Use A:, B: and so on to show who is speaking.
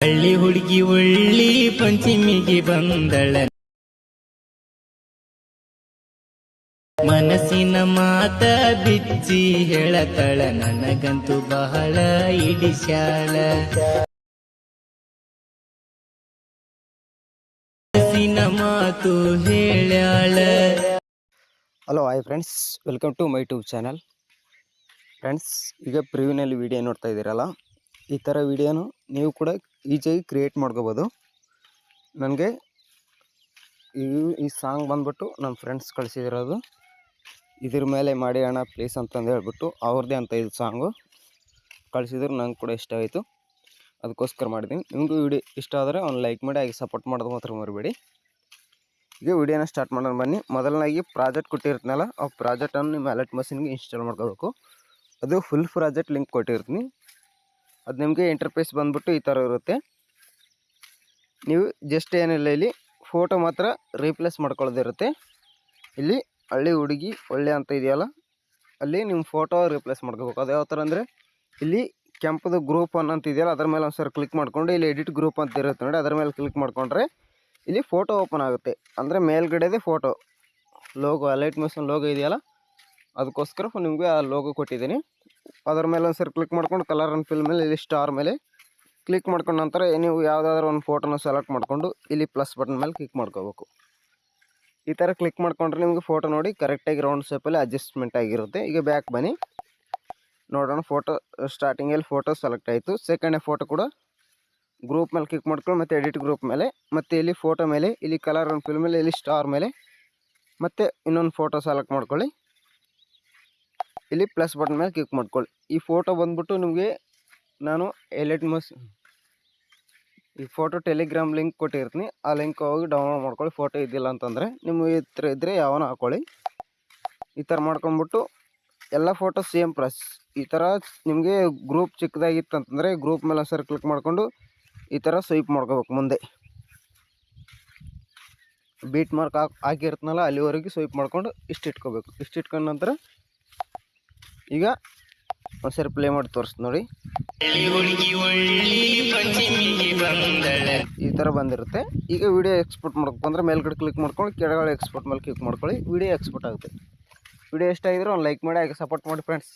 A: ಹಳ್ಳಿ ಹುಡುಗಿ ಒಳ್ಳಿ ಪಂಚಮಿಗೆ ಬಂದಳ. ಮನಸ್ಸಿನ ಮಾತ ಬಿಚ್ಚಿ ಹೇಳತಳ. ನನಗಂತೂ ಬಹಳ ಇಡಿಶಾಲ ಮನಸ್ಸಿನ ಮಾತು ಹೇಳ್ಯಾಳ.
B: Hello hi friends welcome to my tube channel friends ಈಗ ಪ್ರಿವ್ಯೂನಲ್ಲಿ ವಿಡಿಯೋ ನೋಡ್ತಾ ಇದ್ದೀರಲ್ಲ? ಈ ಥರ ವಿಡಿಯೋನು ನೀವು ಕೂಡ ಈಜಿಯಾಗಿ ಕ್ರಿಯೇಟ್ ಮಾಡ್ಕೋಬೋದು. ನನಗೆ ಈ ಈ ಸಾಂಗ್ ಬಂದ್ಬಿಟ್ಟು ನಮ್ಮ ಫ್ರೆಂಡ್ಸ್ ಕಳಿಸಿದಿರೋದು ಇದ್ರ ಮೇಲೆ ಮಾಡಿ ಅಣ್ಣ ಪ್ಲೀಸ್ ಅಂತಂದು ಹೇಳ್ಬಿಟ್ಟು ಅವ್ರದ್ದೇ ಅಂತ ಇದು ಸಾಂಗು ಕಳಿಸಿದ್ರು ನಂಗೆ ಕೂಡ ಇಷ್ಟ ಆಯಿತು. ಅದಕ್ಕೋಸ್ಕರ ಮಾಡಿದ್ದೀನಿ ನಿಮಗೂ ವಿಡಿಯೋ ಇಷ್ಟ ಆದರೆ ಅವ್ನು ಲೈಕ್ ಮಾಡಿ ಆಗಿ ಸಪೋರ್ಟ್ ಮಾಡೋದು ಮಾತ್ರ ಮರಿಬೇಡಿ. ಈಗ ವಿಡಿಯೋನ ಸ್ಟಾರ್ಟ್ ಮಾಡೋಣ ಬನ್ನಿ. ಮೊದಲನಾಗಿ ಪ್ರಾಜೆಕ್ಟ್ ಕೊಟ್ಟಿರ್ತೀನಲ್ಲ, ಆ ಪ್ರಾಜೆಕ್ಟನ್ನು ನಿಮ್ಮ ಅಲರ್ಟ್ ಮಷಿನ್ಗೆ ಇನ್ಸ್ಟಾಲ್ ಮಾಡ್ಕೋಬೇಕು. ಅದು ಫುಲ್ ಪ್ರಾಜೆಕ್ಟ್ ಲಿಂಕ್ ಕೊಟ್ಟಿರ್ತೀನಿ. ಅದು ನಿಮಗೆ ಇಂಟರ್ಫೇಸ್ ಬಂದ್ಬಿಟ್ಟು ಈ ಥರ ಇರುತ್ತೆ. ನೀವು ಜಸ್ಟ್ ಏನಿಲ್ಲ ಇಲ್ಲಿ ಫೋಟೋ ಮಾತ್ರ ರೀಪ್ಲೇಸ್ ಮಾಡ್ಕೊಳ್ಳೋದಿರುತ್ತೆ ಇಲ್ಲಿ ಹಳ್ಳಿ ಹುಡುಗಿ ಒಳ್ಳೆ ಅಂತ ಇದೆಯಲ್ಲ, ಅಲ್ಲಿ ನಿಮ್ಮ ಫೋಟೋ ರೀಪ್ಲೇಸ್ ಮಾಡ್ಕೋಬೇಕು. ಅದು ಯಾವ ಥರ ಅಂದರೆ, ಇಲ್ಲಿ ಕೆಂಪದು ಗ್ರೂಪ್ ಅನ್ ಅಂತ ಇದೆಯಲ್ಲ, ಅದ್ರ ಮೇಲೆ ಒಂದು ಸರಿ ಕ್ಲಿಕ್ ಮಾಡ್ಕೊಂಡು, ಇಲ್ಲಿ ಎಡಿಟ್ ಗ್ರೂಪ್ ಅಂತ ಇರುತ್ತೆ ನೋಡಿ, ಅದ್ರ ಮೇಲೆ ಕ್ಲಿಕ್ ಮಾಡ್ಕೊಂಡ್ರೆ ಇಲ್ಲಿ ಫೋಟೋ ಓಪನ್ ಆಗುತ್ತೆ. ಅಂದರೆ ಮೇಲ್ಗಡೆದೇ photo logo light mission logo ಇದೆಯಲ್ಲ, ಅದಕ್ಕೋಸ್ಕರ ನಿಮಗೆ ಆ ಲೋಗೋ ಕೊಟ್ಟಿದ್ದೀನಿ. ಅದ್ರ ಮೇಲೆ ಒಂದು ಸರಿ ಕ್ಲಿಕ್ ಮಾಡ್ಕೊಂಡು ಕಲರ್ ಆ್ಯಂಡ್ ಫಿಲ್ ಮೇಲೆ ಇಲ್ಲಿ ಸ್ಟಾರ್ ಮೇಲೆ ಕ್ಲಿಕ್ ಮಾಡ್ಕೊಂಡ ನಂತರ ನೀವು ಯಾವುದಾದ್ರೂ ಒಂದು ಫೋಟೋನ ಸೆಲೆಕ್ಟ್ ಮಾಡಿಕೊಂಡು ಇಲ್ಲಿ ಪ್ಲಸ್ ಬಟನ್ ಮೇಲೆ ಕ್ಲಿಕ್ ಮಾಡ್ಕೋಬೇಕು. ಈ ಥರ ಕ್ಲಿಕ್ ಮಾಡ್ಕೊಂಡ್ರೆ ನಿಮಗೆ ಫೋಟೋ ನೋಡಿ ಕರೆಕ್ಟಾಗಿ ರೌಂಡ್ ಶೇಪಲ್ಲಿ ಅಡ್ಜಸ್ಟ್ಮೆಂಟ್ ಆಗಿರುತ್ತೆ. ಈಗ ಬ್ಯಾಕ್ ಬನ್ನಿ. ನೋಡೋಣ ಫೋಟೋ ಸ್ಟಾರ್ಟಿಂಗಲ್ಲಿ ಫೋಟೋ ಸೆಲೆಕ್ಟ್ ಆಯಿತು. ಸೆಕೆಂಡ್ ಫೋಟೋ ಕೂಡ ಗ್ರೂಪ್ ಮೇಲೆ ಕ್ಲಿಕ್ ಮಾಡ್ಕೊಂಡು ಮತ್ತು ಎಡಿಟ್ ಗ್ರೂಪ್ ಮೇಲೆ ಮತ್ತು ಇಲ್ಲಿ ಫೋಟೋ ಮೇಲೆ ಇಲ್ಲಿ ಕಲರ್ ಫಿಲ್ ಮೇಲೆ ಇಲ್ಲಿ ಸ್ಟಾರ್ ಮೇಲೆ ಮತ್ತು ಇನ್ನೊಂದು ಫೋಟೋ ಸೆಲೆಕ್ಟ್ ಮಾಡ್ಕೊಳ್ಳಿ. ಇಲ್ಲಿ ಪ್ಲಸ್ ಬಟನ್ ಮೇಲೆ ಕ್ಲಿಕ್ ಮಾಡ್ಕೊಳ್ಳಿ. ಈ ಫೋಟೋ ಬಂದ್ಬಿಟ್ಟು ನಿಮಗೆ ನಾನು ಎಲೆಟ್ ಮಸ್ ಈ ಫೋಟೋ ಟೆಲಿಗ್ರಾಮ್ ಲಿಂಕ್ ಕೊಟ್ಟಿರ್ತೀನಿ. ಆ ಲಿಂಕ್ ಹೋಗಿ ಡೌನ್ಲೋಡ್ ಮಾಡ್ಕೊಳ್ಳಿ. ಫೋಟೋ ಇದ್ದಿಲ್ಲ ಅಂತಂದರೆ ನಿಮಗೆ ಥರ ಇದ್ದರೆ ಯಾವನ ಹಾಕ್ಕೊಳ್ಳಿ ಈ ಥರ ಮಾಡ್ಕೊಂಬಿಟ್ಟು ಎಲ್ಲ ಫೋಟೋ ಸೇಮ್ ಪ್ರಸ್ ಈ ಥರ ನಿಮಗೆ ಗ್ರೂಪ್ ಚಿಕ್ಕದಾಗಿತ್ತು ಅಂತಂದರೆ ಗ್ರೂಪ್ ಮೇಲೆ ಸರ್ ಕ್ಲಿಕ್ ಮಾಡಿಕೊಂಡು ಈ ಥರ ಸ್ವೈಪ್ ಮಾಡ್ಕೋಬೇಕು ಮುಂದೆ. ಬೀಟ್ ಮಾರ್ಕ್ ಹಾಕಿ ಹಾಕಿರ್ತನಲ್ಲ, ಅಲ್ಲಿವರೆಗೆ ಸ್ವೈಪ್ ಮಾಡ್ಕೊಂಡು ಇಷ್ಟು ಇಟ್ಕೋಬೇಕು. ಇಷ್ಟು ಇಟ್ಕೊಂಡ ನಂತರ ಈಗ ಒಂದ್ಸರಿ ಪ್ಲೇ ಮಾಡಿ ತೋರಿಸ್ತು ನೋಡಿ. ಈ ಥರ ಬಂದಿರುತ್ತೆ. ಈಗ ವಿಡಿಯೋ ಎಕ್ಸ್ಪೋರ್ಟ್ ಮಾಡ್ಬೇಕು ಅಂದ್ರೆ ಮೇಲ್ಗಡೆ ಕ್ಲಿಕ್ ಮಾಡ್ಕೊಂಡು ಕೆಳಗಡೆ ಎಕ್ಸ್ಪೋರ್ಟ್ ಮೇಲೆ ಕ್ಲಿಕ್ ಮಾಡ್ಕೊಳ್ಳಿ. ವಿಡಿಯೋ ಎಕ್ಸ್ಪೋರ್ಟ್ ಆಗುತ್ತೆ. ವಿಡಿಯೋ ಇಷ್ಟ ಆಗಿದ್ರೆ ಒಂದು ಲೈಕ್ ಮಾಡಿ, ಹಾಗೆ ಸಪೋರ್ಟ್ ಮಾಡಿ ಫ್ರೆಂಡ್ಸ್